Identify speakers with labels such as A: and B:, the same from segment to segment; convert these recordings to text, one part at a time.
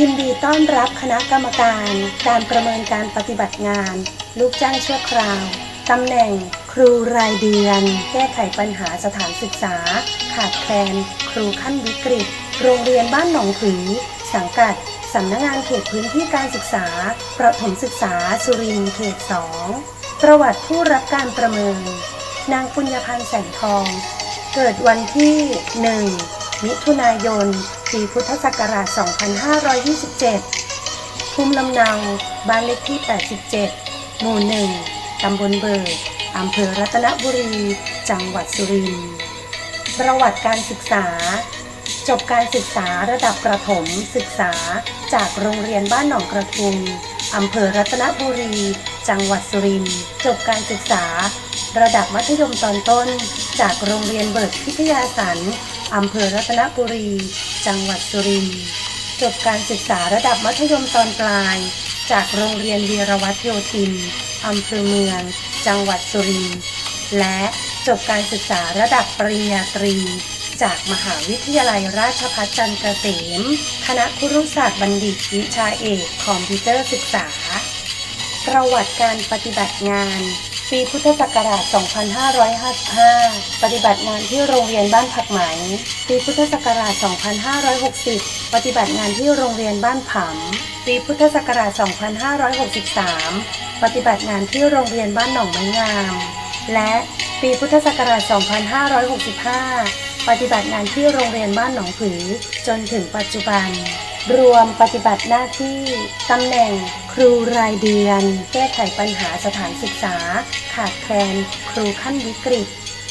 A: ยินดีต้อนรับคณะกรรมการ การประเมินการปฏิบัติงาน ลูกจ้างชั่วคราวตำแหน่งครูรายเดือน แก้ไขปัญหาสถานศึกษา ขาดแคลน ครูขั้นวิกฤต โรงเรียนบ้านหนองผือ สังกัดสำนักงานเขตพื้นที่การศึกษา ประถมศึกษาสุรินทร์เขต 2 ประวัติผู้รับการประเมิน นางปุญญพันธ์แสงทอง เกิดวันที่ 1 มิถุนายน ปีพุทธศักราช 2527 ภูมิลำเนา บ้านเลขที่ 87 หมู่ 1 ตำบลเบิกอำเภอรัตนบุรี จังหวัดสุรินทร์ ประวัติการศึกษา จบการศึกษาระดับประถมศึกษาจากโรงเรียนบ้านหนองกระทุงอำเภอรัตนบุรี จังหวัดสุรินทร์ จบการศึกษา ระดับมัธยมตอนต้น จากโรงเรียนเบิร์กพิทยาสันอำเภอรัตนบุรี จังหวัดสุรินทร์จบการศึกษาระดับมัธยมตอนปลาย จากโรงเรียนเวีรวัตโยธินอำเภอเมือง จังหวัดสุรินทร์และจบการศึกษาระดับปริญญาตรี จากมหาวิทยาลัยราชภัฏจันทร์เกษม คณะครุศาสตร์บัณฑิตวิชาเอกคอมพิวเตอร์ศึกษา ประวัติการปฏิบัติงาน ปีพุทธศักราช 2555 ปฏิบัติงานที่โรงเรียนบ้านผักไหม ปีพุทธศักราช 2560 ปฏิบัติงานที่โรงเรียนบ้านผำ ปีพุทธศักราช 2563 ปฏิบัติงานที่โรงเรียนบ้านหนองไม้งาม และปีพุทธศักราช 2565 ปฏิบัติงานที่โรงเรียนบ้านหนองผือจนถึงปัจจุบัน รวมปฏิบัติหน้าที่ตำแหน่งครูรายเดือน แก้ไขปัญหาสถานศึกษา ขาดแคลนครูขั้นวิกฤต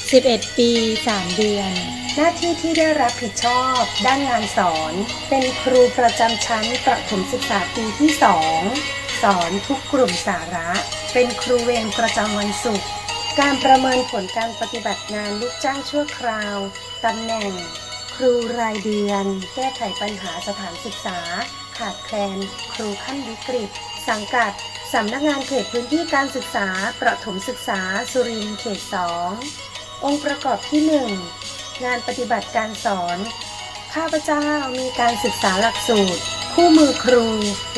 B: 11 ปี 3 เดือน
A: หน้าที่ที่ได้รับผิดชอบ ด้านงานสอน เป็นครูประจำชั้นประถมศึกษาปีที่ 2 สอนทุกกลุ่มสาระ เป็นครูเวรประจำวันศุกร์การประเมินผลการปฏิบัติงานลูกจ้างชั่วคราวตำแหน่ง ครูรายเดือน แก้ไขปัญหาสถานศึกษา ขาดแคลน ครูขั้นวิกฤต สังกัดสำนักงานเขตพื้นที่การศึกษา ประถมศึกษา สุรินทร์เขต 2 องค์ประกอบที่ 1 งานปฏิบัติการสอน ข้าพเจ้ามีการศึกษาหลักสูตร คู่มือครู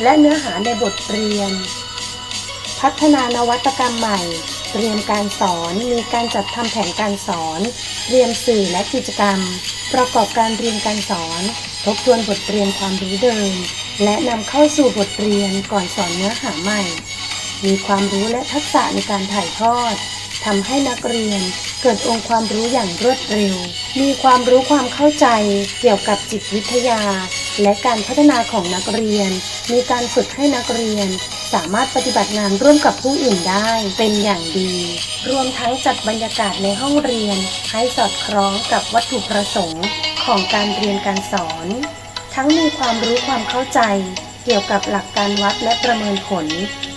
A: และเนื้อหาในบทเรียน พัฒนานวัตกรรมใหม่ เตรียมการสอน มีการจัดทำแผนการสอน เตรียมสื่อและกิจกรรม ประกอบการเรียนการสอน ทบทวนบทเรียนความรู้เดิม และนำเข้าสู่บทเรียนก่อนสอนเนื้อหาใหม่ มีความรู้และทักษะในการถ่ายทอด ทำให้นักเรียนเกิดองค์ความรู้อย่างรวดเร็ว มีความรู้ความเข้าใจเกี่ยวกับจิตวิทยา และการพัฒนาของนักเรียน มีการฝึกให้นักเรียน สามารถปฏิบัติงานร่วมกับผู้อื่นได้เป็นอย่างดี รวมทั้งจัดบรรยากาศในห้องเรียน ให้สอดคล้องกับวัตถุประสงค์ของการเรียนการสอน ทั้งมีความรู้ความเข้าใจ เกี่ยวกับหลักการวัดและประเมินผล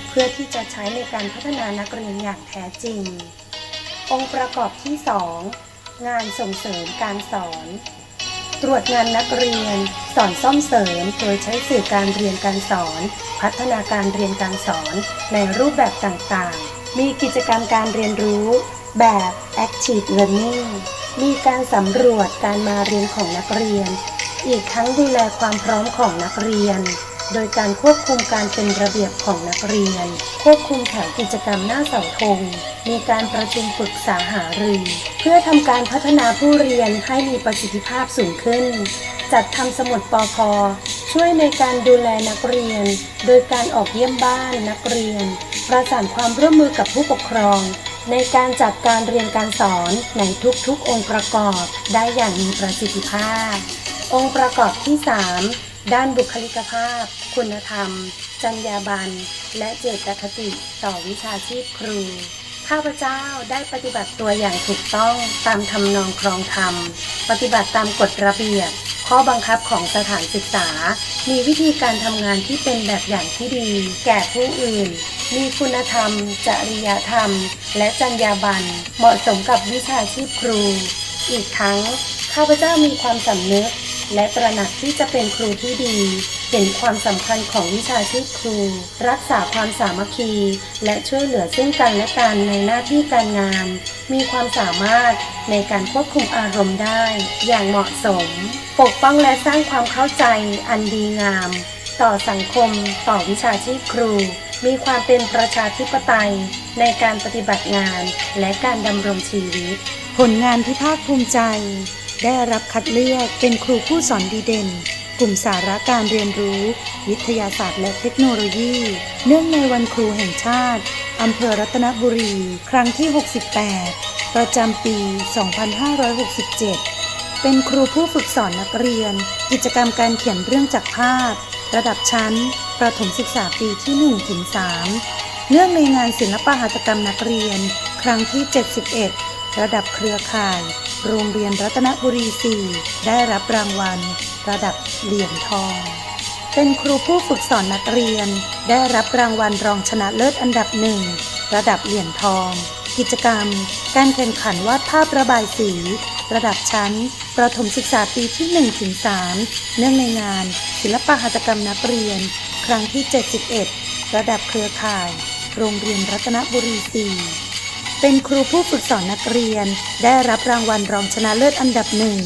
A: เพื่อที่จะใช้ในการพัฒนานักเรียนอย่างแท้จริง องค์ประกอบที่ 2 งานส่งเสริมการสอน ตรวจงานนักเรียน สอนซ่อมเสริม โดยใช้สื่อการเรียนการสอน พัฒนาการเรียนการสอนในรูปแบบต่างๆ มีกิจกรรมการเรียนรู้แบบ Active Learning มีการสำรวจการมาเรียนของนักเรียน อีกทั้งดูแลความพร้อมของนักเรียน โดยการควบคุมการเป็นระเบียบของนักเรียน ควบคุมแถวกิจกรรมหน้าเสาธง มีการประชุมปรึกษาหารือ เพื่อทำการพัฒนาผู้เรียนให้มีประสิทธิภาพสูงขึ้น จัดทำสมุดปอพอช่วยในการดูแลนักเรียน โดยการออกเยี่ยมบ้านนักเรียน ประสานความร่วมมือกับผู้ปกครอง ในการจัดการเรียนการสอนในทุกๆ องค์ประกอบได้อย่างมีประสิทธิภาพ องค์ประกอบที่ 3 ด้านบุคลิกภาพ คุณธรรม จรรยาบรรณ และเจตคติต่อวิชาชีพครู ข้าพเจ้าได้ปฏิบัติตัวอย่างถูกต้องตามทำนองครองธรรม ปฏิบัติตามกฎระเบียบ ข้อบังคับของสถานศึกษา มีวิธีการทำงานที่เป็นแบบอย่างที่ดี แก่ผู้อื่น มีคุณธรรม จริยธรรม และจรรยาบรรณ เหมาะสมกับวิชาชีพครู อีกทั้งข้าพเจ้ามีความสำนึกและตระหนักที่จะเป็นครูที่ดี เห็นความสำคัญของวิชาชีพครู รักษาความสามัคคี และช่วยเหลือซึ่งกันและกันในหน้าที่การงาน มีความสามารถในการควบคุมอารมณ์ได้ อย่างเหมาะสม ปกป้องและสร้างความเข้าใจอันดีงาม ต่อสังคม ต่อวิชาชีพครู มีความเป็นประชาธิปไตย ในการปฏิบัติงานและการดำรงชีวิต
B: ผลงานที่ภาคภูมิใจ ได้รับคัดเลือกเป็นครูผู้สอนดีเด่น กลุ่มสาระการเรียนรู้ วิทยาศาสตร์และเทคโนโลยี เนื่องในวันครูแห่งชาติ อำเภอรัตนบุรี ครั้งที่ 68 ประจำปี 2567 เป็นครูผู้ฝึกสอนนักเรียน กิจกรรมการเขียนเรื่องจากภาพ ระดับชั้น ประถมศึกษาปีที่1ถึง3เนื่องในงานศิลปหัตถกรรมนักเรียน ครั้งที่ 71 ระดับเครือข่าย โรงเรียนรัตนบุรี4ได้รับรางวัล ระดับเหรียญทอง เป็นครูผู้ฝึกสอนนักเรียน ได้รับรางวัลรองชนะเลิศอันดับหนึ่งระดับเหรียญทอง กิจกรรม การแข่งขันวาดภาพระบายสี ระดับชั้น ประถมศึกษาปีที่1ถึง3เนื่องในงาน ศิลปหัตถกรรมนักเรียน ครั้งที่ 71 ระดับเครือข่าย โรงเรียนรัตนบุรี4 เป็นครูผู้ฝึกสอนนักเรียน ได้รับรางวัลรองชนะเลิศอันดับหนึ่ง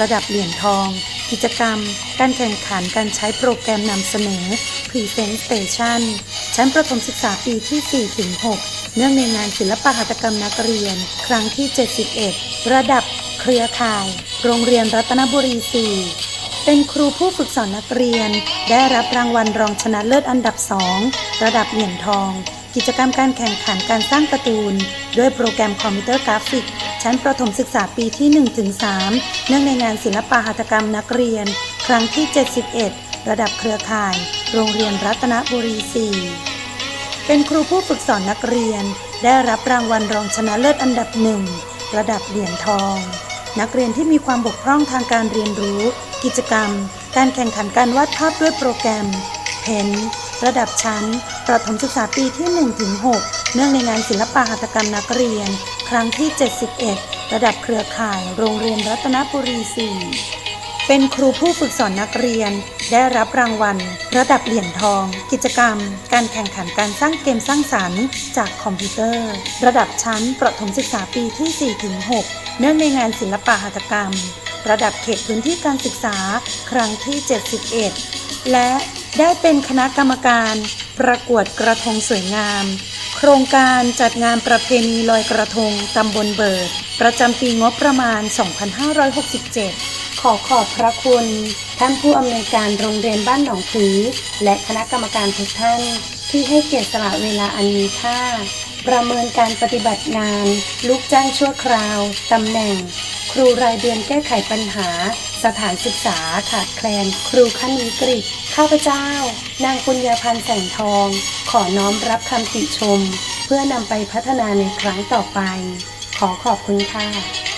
B: ระดับเหรียญทอง กิจกรรม การแข่งขันการใช้โปรแกรมนำเสนอ Presentation ชั้นประถมศึกษาปีที่ 4 ถึง 6 เนื่องในงานศิลปหัตถกรรมนักเรียน ครั้งที่ 71 ระดับเครือข่าย โรงเรียนรัตนบุรี 4เป็นครูผู้ฝึกสอนนักเรียน ได้รับรางวัลรองชนะเลิศอันดับ2ระดับเหรียญทอง กิจกรรมการแข่งขันการสร้างการ์ตูน ด้วยโปรแกรมคอมพิวเตอร์กราฟิก ชั้นประถมศึกษาปีที่ 1-3 เนื่องในงานศิลปะหัตถกรรมนักเรียน ครั้งที่ 71 ระดับเครือข่าย โรงเรียนรัตนบุรี 4 เป็นครูผู้ฝึกสอนนักเรียน ได้รับรางวัลรองชนะเลิศอันดับหนึ่งระดับเหรียญทอง นักเรียนที่มีความบกพร่องทางการเรียนรู้ กิจกรรม การแข่งขันการวาดภาพด้วยโปรแกรมเพน ระดับชั้น ประถมศึกษาปีที่ 1-6 เนื่องในงานศิลปหัตถกรรมนักเรียน ครั้งที่ 71 ระดับเครือข่าย โรงเรียนรัตนบุรี 4 เป็นครูผู้ฝึกสอนนักเรียน ได้รับรางวัล ระดับเหรียญทอง กิจกรรม การแข่งขันการสร้างเกมสร้างสรรค์ จากคอมพิวเตอร์ ระดับชั้น ประถมศึกษาปีที่ 4-6 เนื่องในงานศิลปหัตถกรรม ระดับเขตพื้นที่การศึกษา ครั้งที่ 71 และ ได้เป็นคณะกรรมการประกวดกระทงสวยงาม โครงการจัดงานประเพณีลอยกระทงตำบลเบิด ประจำปีงบประมาณ 2567
A: ขอขอบพระคุณ ท่านผู้อำนวยการโรงเรียนบ้านหนองผือ และคณะกรรมการทุกท่าน ที่ให้เกียรติสละเวลาอันมีค่า ประเมินการปฏิบัติงาน ลูกจ้างชั่วคราวตำแหน่ง ครูรายเดือนแก้ไขปัญหา สถานศึกษาขาดแคลน ครูขั้นวิกฤต ข้าพเจ้า นางปุญญาพันธ์แสงทอง ขอน้อมรับคำติชม เพื่อนำไปพัฒนาในครั้งต่อไป ขอขอบคุณค่ะ